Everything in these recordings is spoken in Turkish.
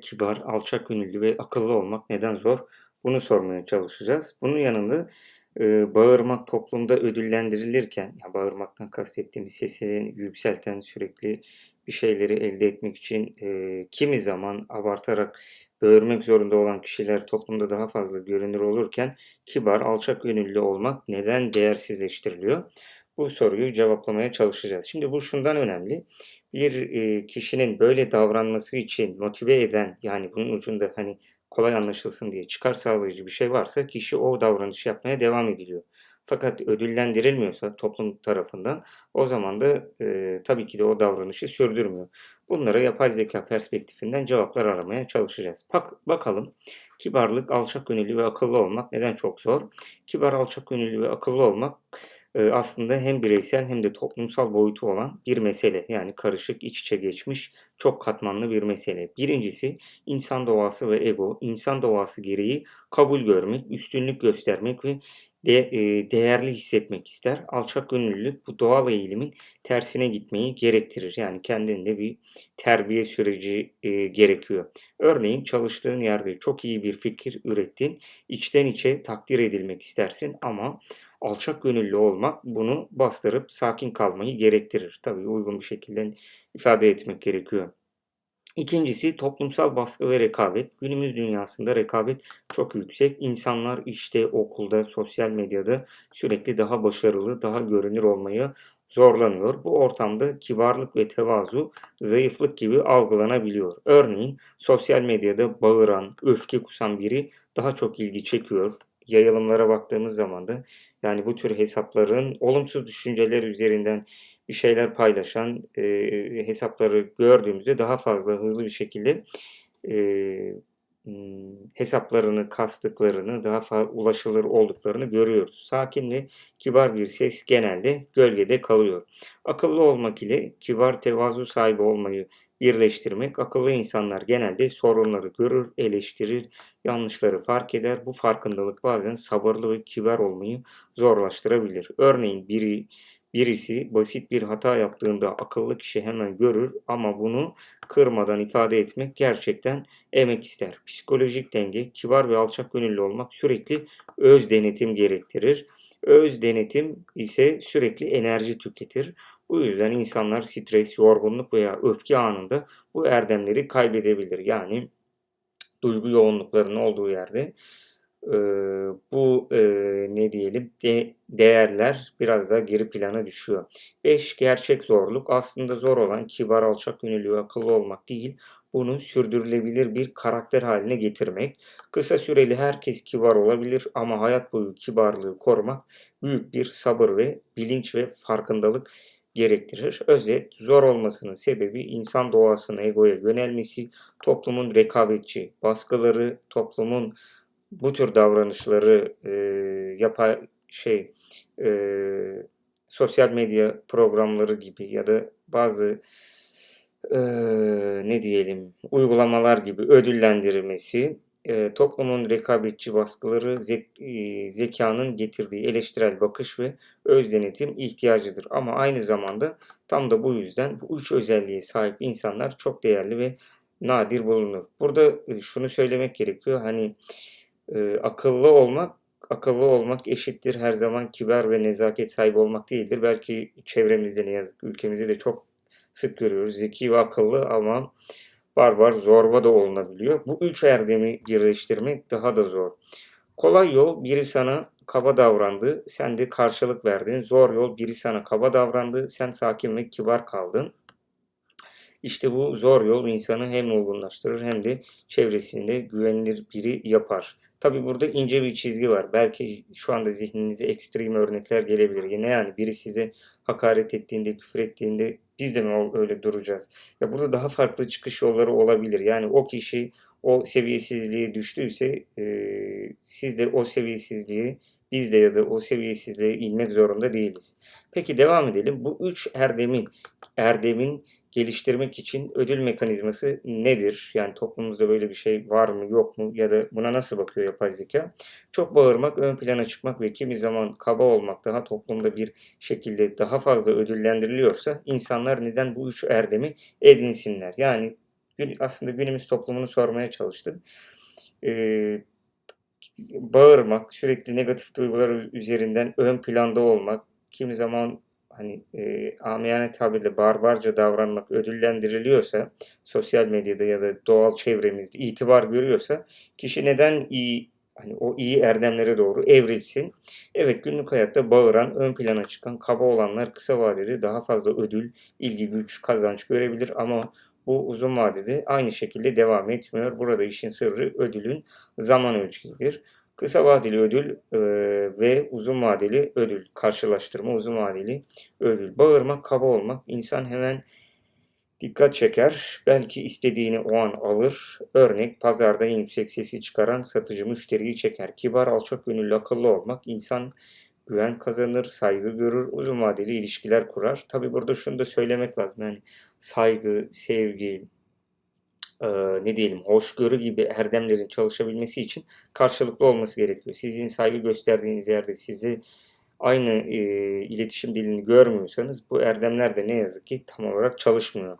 Kibar, alçak gönüllü ve akıllı olmak neden zor? Bunu sormaya çalışacağız. Bunun yanında e, bağırmak toplumda ödüllendirilirken, ya bağırmaktan kastettiğimiz sesini yükselten sürekli bir şeyleri elde etmek için e, kimi zaman abartarak böğürmek zorunda olan kişiler toplumda daha fazla görünür olurken kibar, alçak gönüllü olmak neden değersizleştiriliyor? Bu soruyu cevaplamaya çalışacağız. Şimdi bu şundan önemli. Bir e, kişinin böyle davranması için motive eden yani bunun ucunda hani kolay anlaşılsın diye çıkar sağlayıcı bir şey varsa kişi o davranışı yapmaya devam ediliyor. Fakat ödüllendirilmiyorsa toplum tarafından o zaman da e, tabii ki de o davranışı sürdürmüyor. Bunlara yapay zeka perspektifinden cevaplar aramaya çalışacağız. Bak, bakalım kibarlık, alçak gönüllü ve akıllı olmak neden çok zor? Kibar, alçak gönüllü ve akıllı olmak aslında hem bireysel hem de toplumsal boyutu olan bir mesele. Yani karışık, iç içe geçmiş, çok katmanlı bir mesele. Birincisi insan doğası ve ego. İnsan doğası gereği kabul görmek, üstünlük göstermek ve de, e, değerli hissetmek ister. Alçak gönüllülük bu doğal eğilimin tersine gitmeyi gerektirir. Yani kendinde bir terbiye süreci e, gerekiyor. Örneğin çalıştığın yerde çok iyi bir fikir ürettin. içten içe takdir edilmek istersin ama alçak gönüllü olmak bunu bastırıp sakin kalmayı gerektirir. Tabii uygun bir şekilde ifade etmek gerekiyor. İkincisi toplumsal baskı ve rekabet. Günümüz dünyasında rekabet çok yüksek. İnsanlar işte, okulda, sosyal medyada sürekli daha başarılı, daha görünür olmayı zorlanıyor. Bu ortamda kibarlık ve tevazu zayıflık gibi algılanabiliyor. Örneğin sosyal medyada bağıran, öfke kusan biri daha çok ilgi çekiyor. Yayılımlara baktığımız zaman da yani bu tür hesapların olumsuz düşünceler üzerinden bir şeyler paylaşan e, hesapları gördüğümüzde daha fazla hızlı bir şekilde e, hesaplarını kastıklarını, daha fazla ulaşılır olduklarını görüyoruz. Sakin ve kibar bir ses genelde gölgede kalıyor. Akıllı olmak ile kibar tevazu sahibi olmayı birleştirmek, akıllı insanlar genelde sorunları görür, eleştirir, yanlışları fark eder. Bu farkındalık bazen sabırlı ve kibar olmayı zorlaştırabilir. Örneğin biri Birisi basit bir hata yaptığında akıllı kişi hemen görür ama bunu kırmadan ifade etmek gerçekten emek ister. Psikolojik denge, kibar ve alçak gönüllü olmak sürekli öz denetim gerektirir. Öz denetim ise sürekli enerji tüketir. Bu yüzden insanlar stres, yorgunluk veya öfke anında bu erdemleri kaybedebilir. Yani duygu yoğunluklarının olduğu yerde e, bu e, ne diyelim de, değerler biraz daha geri plana düşüyor. 5. Gerçek zorluk aslında zor olan kibar, alçak gönüllü akıllı olmak değil, bunu sürdürülebilir bir karakter haline getirmek. Kısa süreli herkes kibar olabilir ama hayat boyu kibarlığı korumak büyük bir sabır ve bilinç ve farkındalık gerektirir. Özet, zor olmasının sebebi insan doğasının egoya yönelmesi, toplumun rekabetçi baskıları, toplumun bu tür davranışları e, yapay şey e, sosyal medya programları gibi ya da bazı e, ne diyelim uygulamalar gibi ödüllendirilmesi e, toplumun rekabetçi baskıları zek, e, zekanın getirdiği eleştirel bakış ve öz denetim ihtiyacıdır. Ama aynı zamanda tam da bu yüzden bu üç özelliğe sahip insanlar çok değerli ve nadir bulunur. Burada e, şunu söylemek gerekiyor. Hani e, akıllı olmak akıllı olmak eşittir her zaman kibar ve nezaket sahibi olmak değildir. Belki çevremizde ne yazık ülkemizde de çok sık görüyoruz. Zeki ve akıllı ama barbar, zorba da olunabiliyor. Bu üç erdemi birleştirmek daha da zor. Kolay yol biri sana kaba davrandı, sen de karşılık verdin. Zor yol biri sana kaba davrandı, sen sakin ve kibar kaldın. İşte bu zor yol insanı hem olgunlaştırır hem de çevresinde güvenilir biri yapar. Tabi burada ince bir çizgi var. Belki şu anda zihninize ekstrem örnekler gelebilir. Yine yani biri size hakaret ettiğinde, küfür ettiğinde biz de mi öyle duracağız? Ya burada daha farklı çıkış yolları olabilir. Yani o kişi o seviyesizliğe düştüyse e, siz de o seviyesizliği biz de ya da o seviyesizliğe inmek zorunda değiliz. Peki devam edelim. Bu üç erdemin, erdemin geliştirmek için ödül mekanizması nedir? Yani toplumumuzda böyle bir şey var mı yok mu ya da buna nasıl bakıyor yapay zeka? Çok bağırmak, ön plana çıkmak ve kimi zaman kaba olmak daha toplumda bir şekilde daha fazla ödüllendiriliyorsa insanlar neden bu üç erdemi edinsinler? Yani aslında günümüz toplumunu sormaya çalıştım. Ee, bağırmak, sürekli negatif duygular üzerinden ön planda olmak, kimi zaman hani e, amiyane tabirle barbarca davranmak ödüllendiriliyorsa, sosyal medyada ya da doğal çevremizde itibar görüyorsa, kişi neden iyi hani o iyi erdemlere doğru evrilsin. Evet günlük hayatta bağıran, ön plana çıkan, kaba olanlar kısa vadede daha fazla ödül, ilgi, güç, kazanç görebilir ama bu uzun vadede aynı şekilde devam etmiyor. Burada işin sırrı ödülün zaman ölçeğidir. Kısa vadeli ödül e, ve uzun vadeli ödül karşılaştırma, uzun vadeli ödül. Bağırmak, kaba olmak, insan hemen dikkat çeker. Belki istediğini o an alır. Örnek pazarda en yüksek sesi çıkaran satıcı müşteriyi çeker. Kibar, alçak gönüllü, akıllı olmak insan güven kazanır, saygı görür, uzun vadeli ilişkiler kurar. Tabi burada şunu da söylemek lazım. Yani saygı, sevgi, e, ne diyelim hoşgörü gibi erdemlerin çalışabilmesi için karşılıklı olması gerekiyor. Sizin saygı gösterdiğiniz yerde sizi aynı e, iletişim dilini görmüyorsanız bu erdemler de ne yazık ki tam olarak çalışmıyor.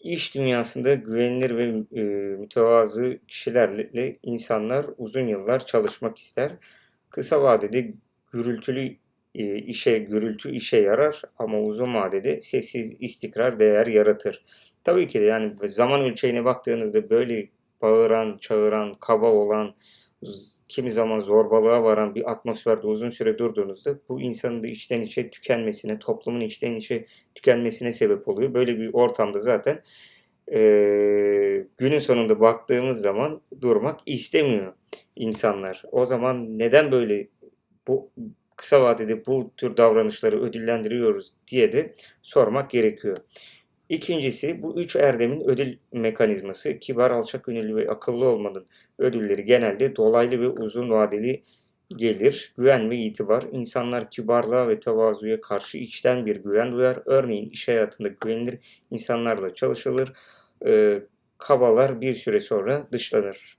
İş dünyasında güvenilir ve e, mütevazı kişilerle insanlar uzun yıllar çalışmak ister. Kısa vadede gürültülü e, işe gürültü işe yarar ama uzun vadede sessiz istikrar değer yaratır. Tabii ki de yani zaman ölçeğine baktığınızda böyle bağıran, çağıran, kaba olan, kimi zaman zorbalığa varan bir atmosferde uzun süre durduğunuzda bu insanın da içten içe tükenmesine, toplumun içten içe tükenmesine sebep oluyor. Böyle bir ortamda zaten e, günün sonunda baktığımız zaman durmak istemiyor insanlar. O zaman neden böyle bu kısa vadede bu tür davranışları ödüllendiriyoruz diye de sormak gerekiyor. İkincisi bu üç erdemin ödül mekanizması kibar, alçak gönüllü ve akıllı olmanın ödülleri genelde dolaylı ve uzun vadeli gelir. Güven ve itibar. İnsanlar kibarlığa ve tevazuya karşı içten bir güven duyar. Örneğin iş hayatında güvenilir insanlarla çalışılır. E, kabalar bir süre sonra dışlanır.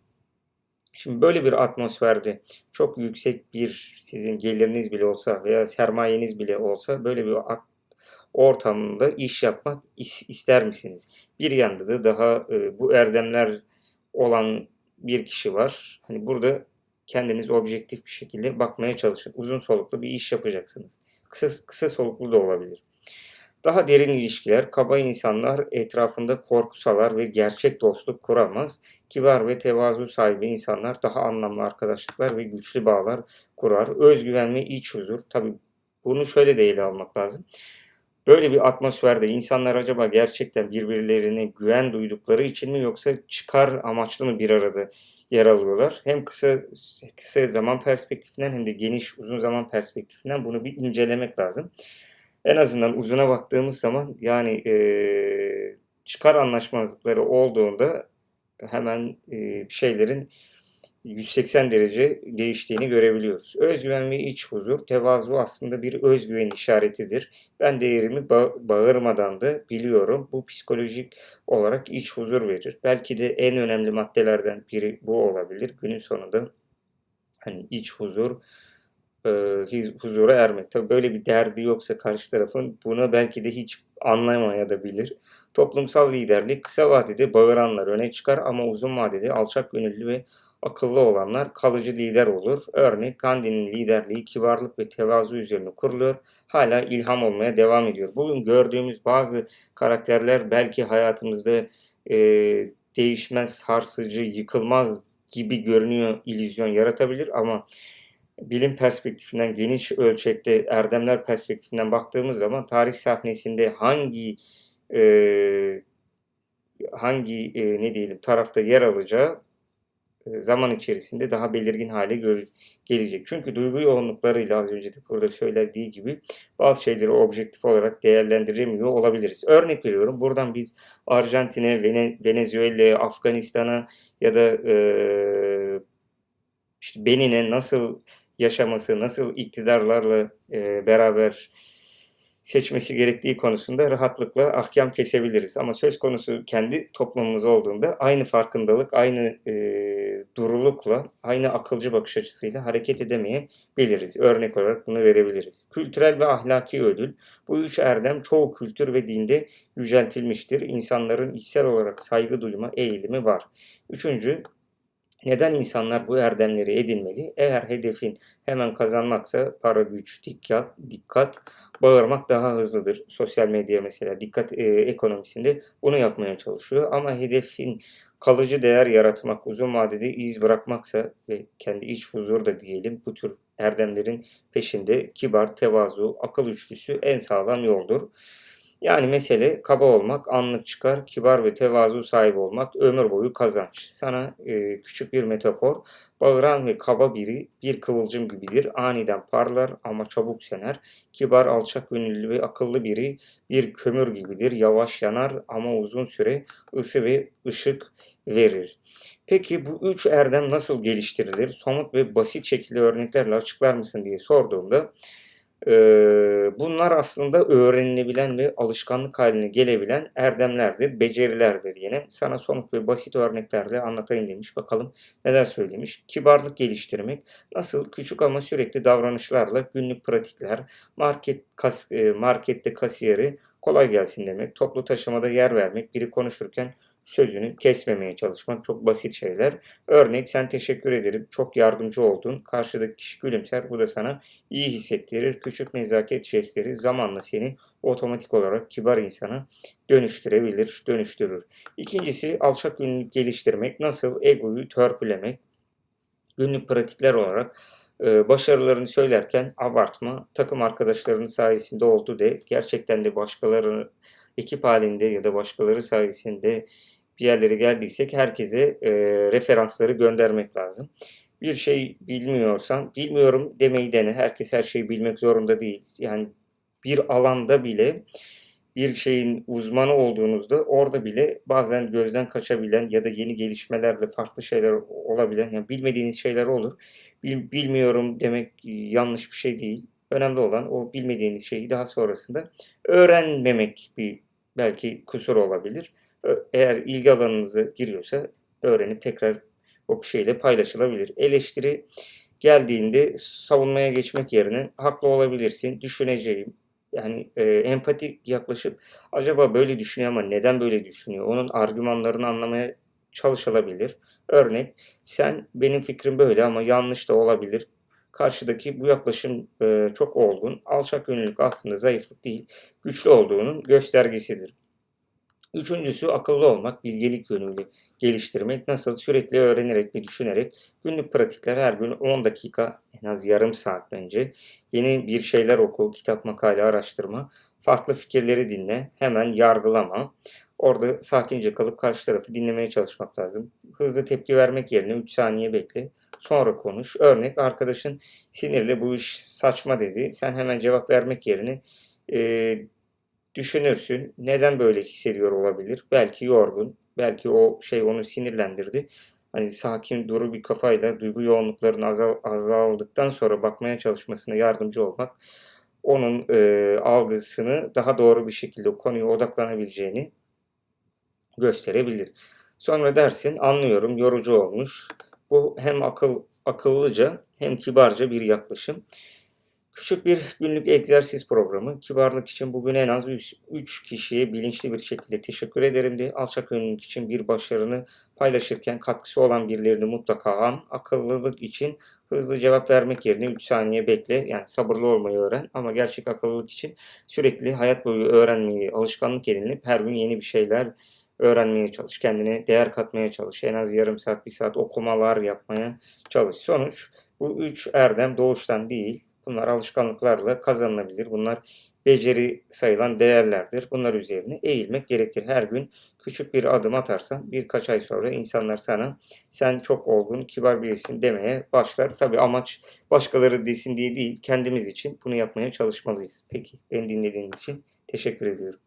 Şimdi böyle bir atmosferde çok yüksek bir sizin geliriniz bile olsa veya sermayeniz bile olsa böyle bir ortamında iş yapmak ister misiniz? Bir yanda da daha e, bu erdemler olan bir kişi var. Hani burada kendiniz objektif bir şekilde bakmaya çalışın. Uzun soluklu bir iş yapacaksınız. Kısa, kısa soluklu da olabilir. Daha derin ilişkiler, kaba insanlar etrafında korku salar ve gerçek dostluk kuramaz. Kibar ve tevazu sahibi insanlar daha anlamlı arkadaşlıklar ve güçlü bağlar kurar. Özgüven ve iç huzur. Tabi bunu şöyle de ele almak lazım. Böyle bir atmosferde insanlar acaba gerçekten birbirlerine güven duydukları için mi yoksa çıkar amaçlı mı bir arada yer alıyorlar? Hem kısa kısa zaman perspektifinden hem de geniş uzun zaman perspektifinden bunu bir incelemek lazım. En azından uzuna baktığımız zaman yani e, çıkar anlaşmazlıkları olduğunda hemen e, şeylerin 180 derece değiştiğini görebiliyoruz. Özgüven ve iç huzur, tevazu aslında bir özgüven işaretidir. Ben değerimi ba- bağırmadan da biliyorum. Bu psikolojik olarak iç huzur verir. Belki de en önemli maddelerden biri bu olabilir. Günün sonunda hani iç huzur, e, huzura ermek. Tabii böyle bir derdi yoksa karşı tarafın buna belki de hiç anlamaya da bilir. Toplumsal liderlik kısa vadede bağıranlar öne çıkar ama uzun vadede alçak gönüllü ve akıllı olanlar kalıcı lider olur. Örnek Gandhi'nin liderliği kibarlık ve tevazu üzerine kuruluyor. Hala ilham olmaya devam ediyor. Bugün gördüğümüz bazı karakterler belki hayatımızda e, değişmez, sarsıcı, yıkılmaz gibi görünüyor, illüzyon yaratabilir ama bilim perspektifinden geniş ölçekte erdemler perspektifinden baktığımız zaman tarih sahnesinde hangi e, hangi e, ne diyelim tarafta yer alacağı e, zaman içerisinde daha belirgin hale gelecek. Çünkü duygu yoğunluklarıyla az önce de burada söylediği gibi bazı şeyleri objektif olarak değerlendiremiyor olabiliriz. Örnek veriyorum buradan biz Arjantin'e, Vene, Venezuela'ya, Afganistan'a ya da e, işte Benin'e nasıl yaşaması, nasıl iktidarlarla e, beraber seçmesi gerektiği konusunda rahatlıkla ahkam kesebiliriz. Ama söz konusu kendi toplumumuz olduğunda aynı farkındalık, aynı e, durulukla, aynı akılcı bakış açısıyla hareket edemeyebiliriz. Örnek olarak bunu verebiliriz. Kültürel ve ahlaki ödül. Bu üç erdem çoğu kültür ve dinde yüceltilmiştir. İnsanların içsel olarak saygı duyma eğilimi var. Üçüncü, neden insanlar bu erdemleri edinmeli? Eğer hedefin hemen kazanmaksa para, güç, dikkat, dikkat bağırmak daha hızlıdır. Sosyal medya mesela dikkat e, ekonomisinde bunu yapmaya çalışıyor. Ama hedefin kalıcı değer yaratmak, uzun vadede iz bırakmaksa ve kendi iç huzur da diyelim bu tür erdemlerin peşinde kibar, tevazu, akıl üçlüsü en sağlam yoldur. Yani mesele kaba olmak, anlık çıkar, kibar ve tevazu sahibi olmak, ömür boyu kazanç. Sana e, küçük bir metafor. Bağıran ve kaba biri bir kıvılcım gibidir. Aniden parlar ama çabuk söner. Kibar, alçak gönüllü ve akıllı biri bir kömür gibidir. Yavaş yanar ama uzun süre ısı ve ışık verir. Peki bu üç erdem nasıl geliştirilir? Somut ve basit şekilde örneklerle açıklar mısın diye sorduğumda bunlar aslında öğrenilebilen ve alışkanlık haline gelebilen erdemlerdir, becerilerdir yine. Sana somut ve basit örneklerle anlatayım demiş. Bakalım neler söylemiş. Kibarlık geliştirmek. Nasıl? Küçük ama sürekli davranışlarla günlük pratikler, market kas, markette kasiyeri kolay gelsin demek, toplu taşımada yer vermek, biri konuşurken sözünü kesmemeye çalışmak çok basit şeyler. Örnek sen teşekkür ederim çok yardımcı oldun. Karşıdaki kişi gülümser bu da sana iyi hissettirir. Küçük nezaket jestleri zamanla seni otomatik olarak kibar insana dönüştürebilir, dönüştürür. İkincisi alçak günlük geliştirmek. Nasıl? Egoyu törpülemek. Günlük pratikler olarak e, başarılarını söylerken abartma, takım arkadaşlarının sayesinde oldu de gerçekten de başkaları ekip halinde ya da başkaları sayesinde bir yerlere geldiysek herkese e, referansları göndermek lazım. Bir şey bilmiyorsan bilmiyorum demeyi dene. Herkes her şeyi bilmek zorunda değil. Yani bir alanda bile bir şeyin uzmanı olduğunuzda orada bile bazen gözden kaçabilen ya da yeni gelişmelerle farklı şeyler olabilen yani bilmediğiniz şeyler olur. Bil, bilmiyorum demek yanlış bir şey değil. Önemli olan o bilmediğiniz şeyi daha sonrasında öğrenmemek bir belki kusur olabilir eğer ilgi alanınıza giriyorsa öğrenip tekrar o şeyle paylaşılabilir. Eleştiri geldiğinde savunmaya geçmek yerine haklı olabilirsin, düşüneceğim. Yani e, empatik yaklaşıp acaba böyle düşünüyor ama neden böyle düşünüyor? Onun argümanlarını anlamaya çalışılabilir. Örnek sen benim fikrim böyle ama yanlış da olabilir. Karşıdaki bu yaklaşım e, çok olgun. Alçak gönüllülük aslında zayıflık değil, güçlü olduğunun göstergesidir. Üçüncüsü akıllı olmak, bilgelik yönüyle geliştirmek. Nasıl? Sürekli öğrenerek ve düşünerek günlük pratikler her gün 10 dakika en az yarım saat bence. Yeni bir şeyler oku, kitap, makale, araştırma. Farklı fikirleri dinle, hemen yargılama. Orada sakince kalıp karşı tarafı dinlemeye çalışmak lazım. Hızlı tepki vermek yerine 3 saniye bekle. Sonra konuş. Örnek arkadaşın sinirli bu iş saçma dedi. Sen hemen cevap vermek yerine e, düşünürsün. Neden böyle hissediyor olabilir? Belki yorgun, belki o şey onu sinirlendirdi. Hani sakin, duru bir kafayla duygu yoğunluklarının azal, azaldıktan sonra bakmaya çalışmasına yardımcı olmak onun e, algısını daha doğru bir şekilde konuya odaklanabileceğini gösterebilir. Sonra dersin anlıyorum yorucu olmuş. Bu hem akıl akıllıca hem kibarca bir yaklaşım. Küçük bir günlük egzersiz programı. Kibarlık için bugün en az 3 kişiye bilinçli bir şekilde teşekkür ederim diye alçak gönüllülük için bir başarını paylaşırken katkısı olan birilerini mutlaka an. Akıllılık için hızlı cevap vermek yerine 3 saniye bekle. Yani sabırlı olmayı öğren. Ama gerçek akıllılık için sürekli hayat boyu öğrenmeyi alışkanlık edinip her gün yeni bir şeyler öğrenmeye çalış. Kendine değer katmaya çalış. En az yarım saat, bir saat okumalar yapmaya çalış. Sonuç bu üç erdem doğuştan değil, Bunlar alışkanlıklarla kazanılabilir. Bunlar beceri sayılan değerlerdir. Bunlar üzerine eğilmek gerekir. Her gün küçük bir adım atarsan birkaç ay sonra insanlar sana sen çok olgun, kibar birisin demeye başlar. Tabi amaç başkaları desin diye değil, kendimiz için bunu yapmaya çalışmalıyız. Peki, beni dinlediğiniz için teşekkür ediyorum.